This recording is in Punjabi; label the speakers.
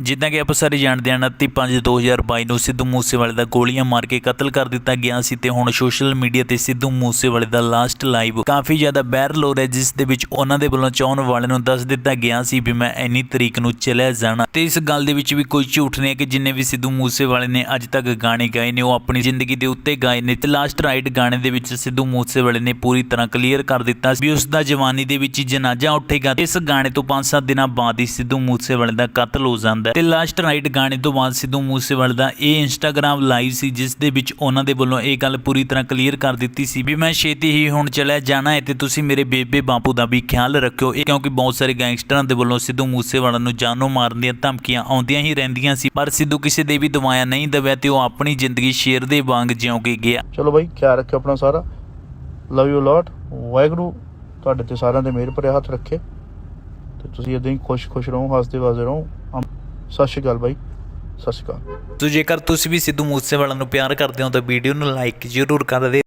Speaker 1: ਜਿੱਦਾਂ ਕਿ ਆਪਾਂ ਸਾਰੇ ਜਾਣਦੇ ਹਾਂ 29/5/2022 ਨੂੰ ਸਿੱਧੂ ਮੂਸੇਵਾਲੇ ਦਾ ਗੋਲੀਆਂ ਮਾਰ ਕੇ ਕਤਲ ਕਰ ਦਿੱਤਾ ਗਿਆ ਸੀ ਤੇ ਹੁਣ ਸੋਸ਼ਲ ਮੀਡੀਆ ਤੇ ਸਿੱਧੂ ਮੂਸੇਵਾਲੇ ਦਾ ਲਾਸਟ ਲਾਈਵ ਕਾਫੀ ਜ਼ਿਆਦਾ ਵਾਇਰਲ ਹੋ ਰਿਹਾ, ਜਿਸ ਦੇ ਵਿੱਚ ਉਹਨਾਂ ਦੇ ਵੱਲੋਂ ਚਾਹਣ ਵਾਲਿਆਂ ਨੂੰ ਦੱਸ ਦਿੱਤਾ ਗਿਆ ਸੀ ਵੀ ਮੈਂ ਇੰਨੀ ਤਰੀਕ ਨੂੰ ਚਲਿਆ ਜਾਣਾ। ਤੇ ਇਸ ਗੱਲ ਦੇ ਵਿੱਚ ਵੀ ਕੋਈ ਝੂਠ ਨਹੀਂ ਹੈ ਕਿ ਜਿੰਨੇ ਵੀ ਸਿੱਧੂ ਮੂਸੇਵਾਲੇ ਨੇ ਅੱਜ ਤੱਕ ਗਾਣੇ ਗਾਏ ਨੇ, ਉਹ ਆਪਣੀ ਜ਼ਿੰਦਗੀ ਦੇ ਉੱਤੇ ਗਾਏ ਨੇ ਤੇ ਲਾਸਟ ਰਾਈਟ ਗਾਣੇ ਦੇ ਵਿੱਚ ਸਿੱਧੂ ਮੂਸੇਵਾਲੇ ਨੇ ਪੂਰੀ ਤਰ੍ਹਾਂ ਕਲੀਅਰ ਕਰ ਦਿੱਤਾ ਵੀ ਉਸ ਦਾ ਜਵਾਨੀ ਦੇ ਵਿੱਚ ਜਨਾਜ਼ਾ ਉੱਠੇਗਾ। ਇਸ ਗਾਣੇ ਤੋਂ 5-7 ਦਿਨਾਂ ਬਾਅਦ ਹੀ ਸਿੱਧੂ ਮੂਸੇਵਾਲੇ ਦਾ ਕਤਲ ਹੋ ਜਾਂਦਾ ਹੈ। ਤੇ ਲਾਸਟ ਨਾਈਟ ਗਾਣੇ ਤੋਂ ਬਾਅਦ ਸਿੱਧੂ ਮੂਸੇਵਾਲੇ ਦਾ ਇਹ ਇੰਸਟਾਗ੍ਰam ਲਾਈਵ ਸੀ, ਜਿਸ ਦੇ ਵਿੱਚ ਉਹਨਾਂ ਦੇ ਵੱਲੋਂ ਇਹ ਗੱਲ ਪੂਰੀ ਤਰ੍ਹਾਂ ਕਲੀਅਰ ਕਰ ਦਿੱਤੀ ਸੀ ਵੀ ਮੈਂ ਛੇਤੀ ਹੀ ਹੁਣ ਚਲਿਆ ਜਾਣਾ ਹੈ ਤੇ ਤੁਸੀਂ ਮੇਰੇ ਬੇਬੇ ਬਾਪੂ ਦਾ ਵੀ ਖਿਆਲ ਰੱਖਿਓ। ਇਹ ਕਿਉਂਕਿ ਬਹੁਤ ਸਾਰੇ ਗੈਂਗਸਟਰਾਂ ਦੇ ਵੱਲੋਂ ਸਿੱਧੂ ਮੂਸੇਵਾਲਾ ਨੂੰ ਜਾਨੋਂ ਮਾਰਨ ਦੀਆਂ ਧਮਕੀਆਂ ਆਉਂਦੀਆਂ ਹੀ ਰਹਿੰਦੀਆਂ ਸੀ, ਪਰ ਸਿੱਧੂ ਕਿਸੇ ਦੇ ਵੀ ਦਵਾਇਆ ਨਹੀਂ ਦਵਿਆ ਤੇ ਉਹ ਆਪਣੀ ਜ਼ਿੰਦਗੀ ਸ਼ੇਰ ਦੇ ਵਾਂਗ ਜਿਉਂ ਕੇ ਗਿਆ।
Speaker 2: ਚਲੋ ਬਾਈ, ਖਿਆਲ ਰੱਖਿਓ ਆਪਣਾ ਸਾਰਾ। ਲਵ ਯੂ ਲੋਟ ਵਾਹਿਗੁਰੂ ਤੁਹਾਡੇ ਤੇ ਸਾਰਿਆਂ ਦੇ ਮਿਹਰ ਭਰਿਆ ਹੱਥ ਰੱਖੇ। ਤੇ ਤੁਸੀਂ ਇਦਾਂ ਹੀ ਖੁਸ਼-ਖੁਸ਼ ਰਹੋ ਹੱਸਦੇ ਵਸਦੇ ਰਹੋ। ਸਤਿ ਸ਼੍ਰੀ ਅਕਾਲ ਬਾਈ, ਸਤਿ ਸ਼੍ਰੀ ਅਕਾਲ।
Speaker 1: ਸੋ ਜੇਕਰ ਤੁਸੀਂ ਵੀ ਸਿੱਧੂ ਮੂਸੇਵਾਲਾ ਨੂੰ ਪਿਆਰ ਕਰਦੇ ਹੋ ਤਾਂ ਵੀਡੀਓ ਨੂੰ ਲਾਈਕ ਜ਼ਰੂਰ ਕਰ ਦੇ।